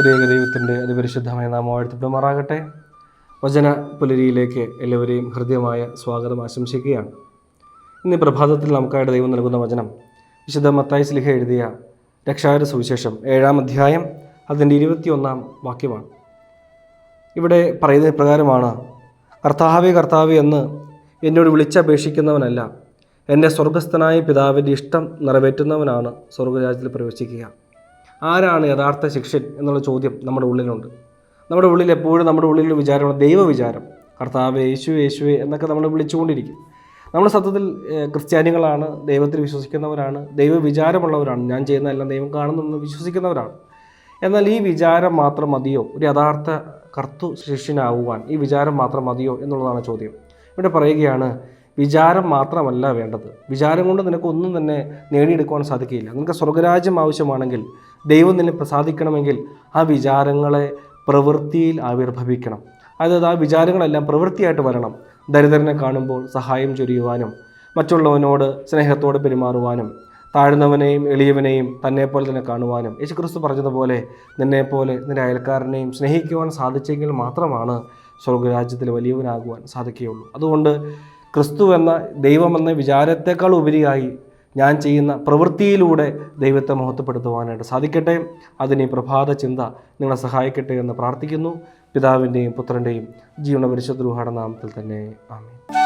ത്രിയേക ദൈവത്തിന്റെ അതിപരിശുദ്ധമായ നാമം വാഴ്ത്തപ്പെടുമാറാകട്ടെ വചന പുലരിയിലേക്ക് എല്ലാവരെയും ഹൃദ്യമായ സ്വാഗതം ആശംസിക്കുകയാണ്. ഇന്ന് പ്രഭാതത്തിൽ നമുക്കായിട്ട് ദൈവം നൽകുന്ന വചനം വിശുദ്ധ മത്തായി സ്ലിഹ എഴുതിയ രക്ഷാകര സുവിശേഷം ഏഴാം അധ്യായം അതിന്റെ ഇരുപത്തിയൊന്നാം വാക്യമാണ്. ഇവിടെ പറയുന്ന പ്രകാരമാണ് കർത്താവേ കർത്താവേ എന്ന് എന്നോട് വിളിച്ചപേക്ഷിക്കുന്നവനല്ല എന്റെ സ്വർഗസ്ഥനായ പിതാവിന്റെ ഇഷ്ടം നിറവേറ്റുന്നവനാണ് സ്വർഗരാജ്യത്തിൽ പ്രവേശിക്കുക. ആരാണ് യഥാർത്ഥ ശിക്ഷൻ എന്നുള്ള ചോദ്യം നമ്മുടെ ഉള്ളിലുണ്ട്. നമ്മുടെ ഉള്ളിൽ എപ്പോഴും നമ്മുടെ ഉള്ളിൽ വിചാരമാണ് ദൈവവിചാരം. കർത്താവ് യേശു യേശുവെ എന്നൊക്കെ നമ്മൾ വിളിച്ചുകൊണ്ടിരിക്കും. നമ്മൾ സത്യത്തിൽ ക്രിസ്ത്യാനികളാണ് ദൈവത്തിൽ വിശ്വസിക്കുന്നവരാണ് ദൈവവിചാരമുള്ളവരാണ്. ഞാൻ ചെയ്യുന്ന എല്ലാം ദൈവം കാണുന്നുണ്ടെന്ന് വിശ്വസിക്കുന്നവരാണ്. എന്നാൽ ഈ വിചാരം മാത്രം മതിയോ? ഒരു യഥാർത്ഥ കർത്തു ശിഷ്യനാവുവാൻ ഈ വിചാരം മാത്രം മതിയോ എന്നുള്ളതാണ് ചോദ്യം. ഇവിടെ പറയുകയാണ് വിചാരം മാത്രമല്ല വേണ്ടത്. വിചാരം കൊണ്ട് നിനക്ക് ഒന്നും തന്നെ നേടിയെടുക്കുവാൻ സാധിക്കില്ല നിനക്ക് സ്വർഗരാജ്യം ആവശ്യമാണെങ്കിൽ ദൈവം നിന്നെ പ്രസാദിക്കണമെങ്കിൽ ആ വിചാരങ്ങളെ പ്രവൃത്തിയിൽ ആവിർഭവിക്കണം. അതായത് ആ വിചാരങ്ങളെല്ലാം പ്രവൃത്തിയായിട്ട് വരണം. ദരിദ്രനെ കാണുമ്പോൾ സഹായം ചൊരിയുവാനും മറ്റുള്ളവനോട് സ്നേഹത്തോടെ പെരുമാറുവാനും താഴ്ന്നവനെയും എളിയവനെയും തന്നെപ്പോലെ തന്നെ കാണുവാനും യേശുക്രിസ്തു പറഞ്ഞതുപോലെ നിന്നെപ്പോലെ നിന്റെ അയൽക്കാരനെയും സ്നേഹിക്കുവാൻ സാധിച്ചെങ്കിൽ മാത്രമാണ് സ്വർഗരാജ്യത്തിൽ വലിയവനാകുവാൻ സാധിക്കുകയുള്ളൂ. അതുകൊണ്ട് ക്രിസ്തു എന്ന ദൈവമെന്ന വിചാരത്തെക്കാൾ ഉപരിയായി ഞാൻ ചെയ്യുന്ന പ്രവൃത്തിയിലൂടെ ദൈവത്തെ മഹത്വപ്പെടുത്തുവാനായിട്ട് സാധിക്കട്ടെ. അതിന് പ്രഭാത ചിന്ത നിങ്ങളെ സഹായിക്കട്ടെ എന്ന് പ്രാർത്ഥിക്കുന്നു. പിതാവിന്റെയും പുത്രന്റെയും ജീവന പരിശുദ്ധ നാമത്തിൽ തന്നെ. ആമേൻ.